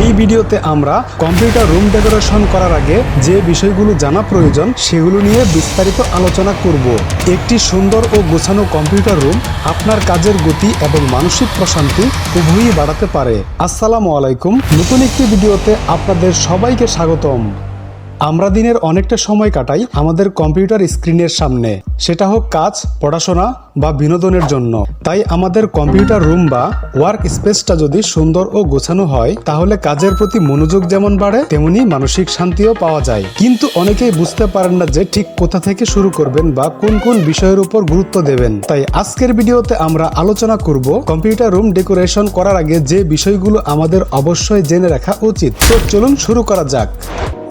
এই ভিডিওতে আমরা কম্পিউটার রুম ডেকোরেশন করার আগে যে বিষয়গুলো জানা প্রয়োজন সেগুলো নিয়ে বিস্তারিত আলোচনা করব। একটি সুন্দর ও গোছানো কম্পিউটার রুম আপনার কাজের গতি এবং মানসিক প্রশান্তি উভয়ই বাড়াতে পারে। আসসালামু আলাইকুম। নতুন একটি ভিডিওতে আপনাদের সবাইকে স্বাগতম। আমরা দিনের অনেকটা সময় কাটাই আমাদের কম্পিউটার স্ক্রিনের সামনে। সেটা হোক কাজ, পড়াশোনা বা বিনোদনের জন্য। তাই আমাদের কম্পিউটার রুম বা ওয়ার্ক স্পেসটা যদি সুন্দর ও গোছানো হয়, তাহলে কাজের প্রতি মনোযোগ যেমন বাড়ে, তেমনি মানসিক শান্তিও পাওয়া যায়। কিন্তু অনেকেই বুঝতে পারেন না যে ঠিক কোথা থেকে শুরু করবেন বা কোন কোন বিষয়ের উপর গুরুত্ব দেবেন। তাই আজকের ভিডিওতে আমরা আলোচনা করব কম্পিউটার রুম ডেকোরেশন করার আগে যে বিষয়গুলো আমাদের অবশ্যই জেনে রাখা উচিত। তো চলুন শুরু করা যাক।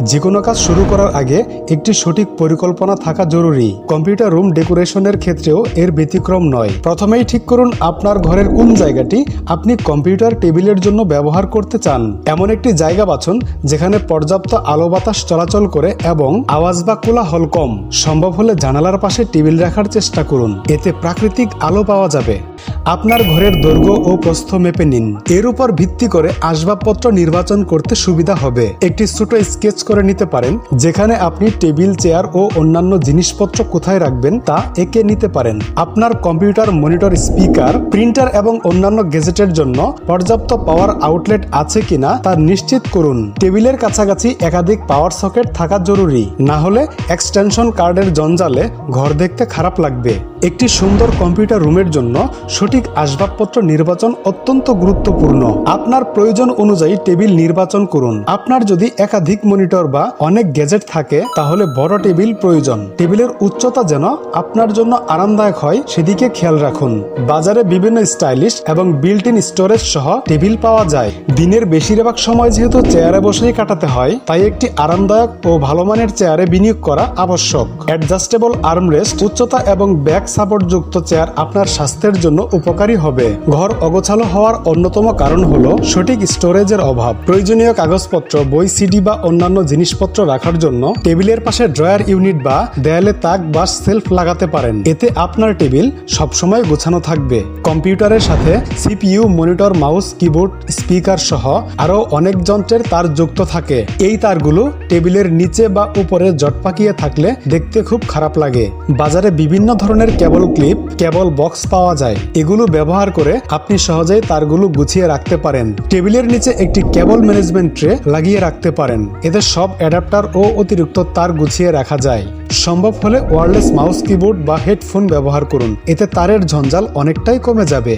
যে কোনো কাজ শুরু করার আগে একটি সঠিক পরিকল্পনা থাকা জরুরি। কম্পিউটার রুম ডেকোরেশনের ক্ষেত্রেও এর ব্যতিক্রম নয়। প্রথমেই ঠিক করুন আপনার ঘরের কোন জায়গাটি আপনি কম্পিউটার টেবিলের জন্য ব্যবহার করতে চান। এমন একটি জায়গা বাছুন, যেখানে পর্যাপ্ত আলো বাতাস চলাচল করে এবং আওয়াজ বা কোলাহল কম। সম্ভব হলে জানালার পাশে টেবিল রাখার চেষ্টা করুন। এতে প্রাকৃতিক আলো পাওয়া যাবে। আপনার ঘরের দৈর্ঘ্য ও প্রস্থ মেপে নিন। এর উপর ভিত্তি করে আসবাবপত্র নির্বাচন করতে সুবিধা হবে। একটি ছোট স্কেচ করে নিতে পারেন, যেখানে আপনি টেবিল, চেয়ার ও অন্যান্য জিনিসপত্র কোথায় রাখবেন তা এঁকে নিতে পারেন। আপনার কম্পিউটার, মনিটর, স্পিকার, প্রিন্টার এবং অন্যান্য গেজেটের জন্য পর্যাপ্ত পাওয়ার আউটলেট আছে কিনা তা নিশ্চিত করুন। টেবিলের কাছাকাছি একাধিক পাওয়ার সকেট থাকা জরুরি। না হলে এক্সটেনশন কার্ডের জঞ্জালে ঘর দেখতে খারাপ লাগবে। একটি সুন্দর কম্পিউটার রুমের জন্য সঠিক আসবাবপত্র নির্বাচন অত্যন্ত গুরুত্বপূর্ণ। আপনার প্রয়োজন অনুযায়ী টেবিল নির্বাচন করুন। আপনার যদি একাধিক মনিটর বা অনেক গ্যাজেট থাকে, তাহলে বড় টেবিল প্রয়োজন। টেবিলের উচ্চতা যেন আপনার জন্য আরামদায়ক হয়, সেদিকে খেয়াল রাখুন। বাজারে বিভিন্ন স্টাইলিশ এবং বিল্ট ইন স্টোরেজ সহ টেবিল পাওয়া যায়। দিনের বেশিরভাগ সময় যেহেতু চেয়ারে বসেই কাটাতে হয়, তাই একটি আরামদায়ক ও ভালো মানের চেয়ারে বিনিয়োগ করা আবশ্যক। অ্যাডজাস্টেবল আর্মরেস্ট, উচ্চতা এবং ব্যাক সাপোর্ট যুক্ত চেয়ার আপনার স্বাস্থ্যের জন্য উপকারী হবে। ঘর অগোছালো হওয়ার অন্যতম কারণ হলো সঠিক স্টোরেজের অভাব। প্রয়োজনীয় কাগজপত্র, বই, সিডি বা অন্যান্য জিনিসপত্র রাখার জন্য টেবিলের পাশে ড্রয়ার ইউনিট বা দেয়ালে তাক বা সেলফ লাগাতে পারেন। এতে আপনার টেবিল সবসময় গোছানো থাকবে। কম্পিউটারের সাথে CPU, monitor, mouse, keyboard, speaker সহ আরও অনেক যন্ত্রের তার যুক্ত থাকে। এই তারগুলো টেবিলের নিচে বা উপরে জট পাকিয়ে থাকলে দেখতে খুব খারাপ লাগে। বাজারে বিভিন্ন ধরনের কেবল ক্লিপ, কেবল বক্স পাওয়া যায়। এগুলো ব্যবহার করে আপনি সহজেই তারগুলো গুছিয়ে রাখতে পারেন। টেবিলের নিচে একটি কেবল ম্যানেজমেন্ট ট্রে লাগিয়ে রাখতে পারেন। এতে সব অ্যাডাপ্টার ও অতিরিক্ত তার গুছিয়ে রাখা যায়। সম্ভব হলে ওয়ারলেস মাউস কিবোর্ড বা হেডফোন ব্যবহার করুন। এতে তারের ঝঞ্ঝাল অনেকটাই কমে যাবে।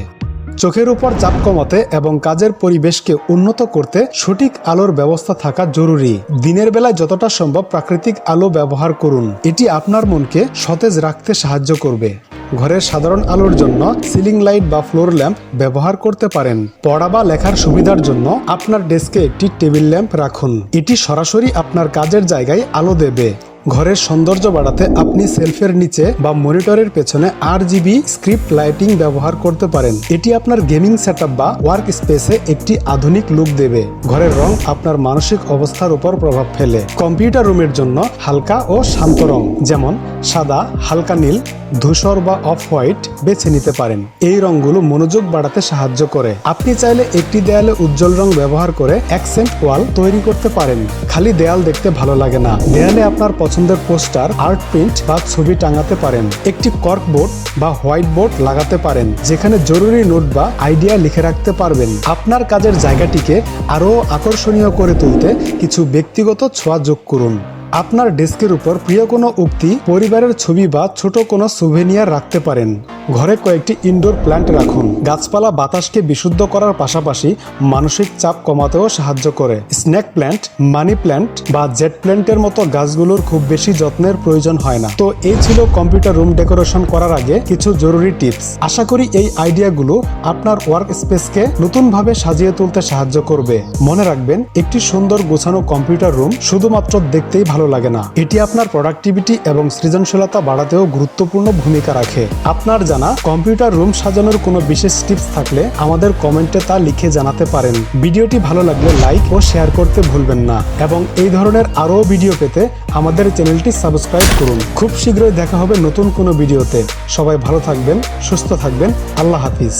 চোখের উপর চাপ কমাতে এবং কাজের পরিবেশকে উন্নত করতে সঠিক আলোর ব্যবস্থা থাকা জরুরি। দিনের বেলায় যতটা সম্ভব প্রাকৃতিক আলো ব্যবহার করুন। এটি আপনার মনকে সতেজ রাখতে সাহায্য করবে। ঘরের সাধারণ আলোর জন্য সিলিং লাইট বা ফ্লোর ল্যাম্প ব্যবহার করতে পারেন। পড়া বা লেখার সুবিধার জন্য আপনার ডেস্কে একটি টেবিল ল্যাম্প রাখুন। এটি সরাসরি আপনার কাজের জায়গায় আলো দেবে। ঘরের সৌন্দর্য বাড়াতে আপনি সেলফের নিচে বা মনিটরের পেছনে আর জিবি স্ক্রিপ্ট লাইটিং ব্যবহার করতে পারেন। এটি আপনার গেমিং সেট বা ওয়ার্ক স্পেসে একটি আধুনিক লুক দেবে। ঘরের রং আপনার মানসিক অবস্থার উপর প্রভাব ফেলে। কম্পিউটার রুমের জন্য হালকা ও শান্ত রং, যেমন সাদা, হালকা নীল, ধূসর বা অফ হোয়াইট বেছে নিতে পারেন। এই রংগুলো মনোযোগ বাড়াতে সাহায্য করে। আপনি চাইলে একটি দেয়ালে উজ্জ্বল রং ব্যবহার করে অ্যাকসেন্ট ওয়াল তৈরি করতে পারেন। খালি দেয়াল দেখতে ভালো লাগে না। দেয়ালে আপনার পছন্দের পোস্টার, আর্ট প্রিন্ট বা ছবি টাঙাতে পারেন। একটি কর্ক বোর্ড বা হোয়াইট বোর্ড লাগাতে পারেন, যেখানে জরুরি নোট বা আইডিয়া লিখে রাখতে পারবেন। আপনার কাজের জায়গাটিকে আরও আকর্ষণীয় করে তুলতে কিছু ব্যক্তিগত ছোঁয়া যোগ করুন। আপনার ডেস্কের উপর প্রিয় কোনো উক্তি, পরিবারের ছবি বা ছোট কোনো সুভেনিয়ার রাখতে পারেন। ঘরে কয়েকটি ইনডোর প্ল্যান্ট রাখুন। গাছপালা বাতাসকে বিশুদ্ধ করার পাশাপাশি মানসিক চাপ কমাতেও সাহায্য করে। স্নেক প্ল্যান্ট, মানি প্ল্যান্ট বা জেট প্ল্যান্টের মতো গাছগুলোর খুব বেশি যত্নের প্রয়োজন হয় না। তো এই ছিল কম্পিউটার রুম ডেকোরেশন করার আগে কিছু জরুরি টিপস। আশা করি এই আইডিয়াগুলো আপনার ওয়ার্ক স্পেসকে নতুনভাবে সাজিয়ে তুলতে সাহায্য করবে। মনে রাখবেন, একটি সুন্দর গোছানো কম্পিউটার রুম শুধুমাত্র দেখতেই ভালো লাগে না। এটি আপনার প্রোডাক্টিভিটি এবং সৃজনশীলতা বাড়াতেও গুরুত্বপূর্ণ ভূমিকা রাখে। আপনার জানা, কম্পিউটার রুম সাজানোর কোনো বিশেষ টিপস থাকলে আমাদের কমেন্টে তা লিখে জানাতে পারেন। ভিডিওটি ভালো লাগলে লাইক ও শেয়ার করতে ভুলবেন না এবং এই ধরনের আরও ভিডিও পেতে আমাদের চ্যানেলটি সাবস্ক্রাইব করুন। খুব শীঘ্রই দেখা হবে নতুন কোনো ভিডিওতে। সবাই ভালো থাকবেন, সুস্থ থাকবেন। আল্লাহ হাফিজ।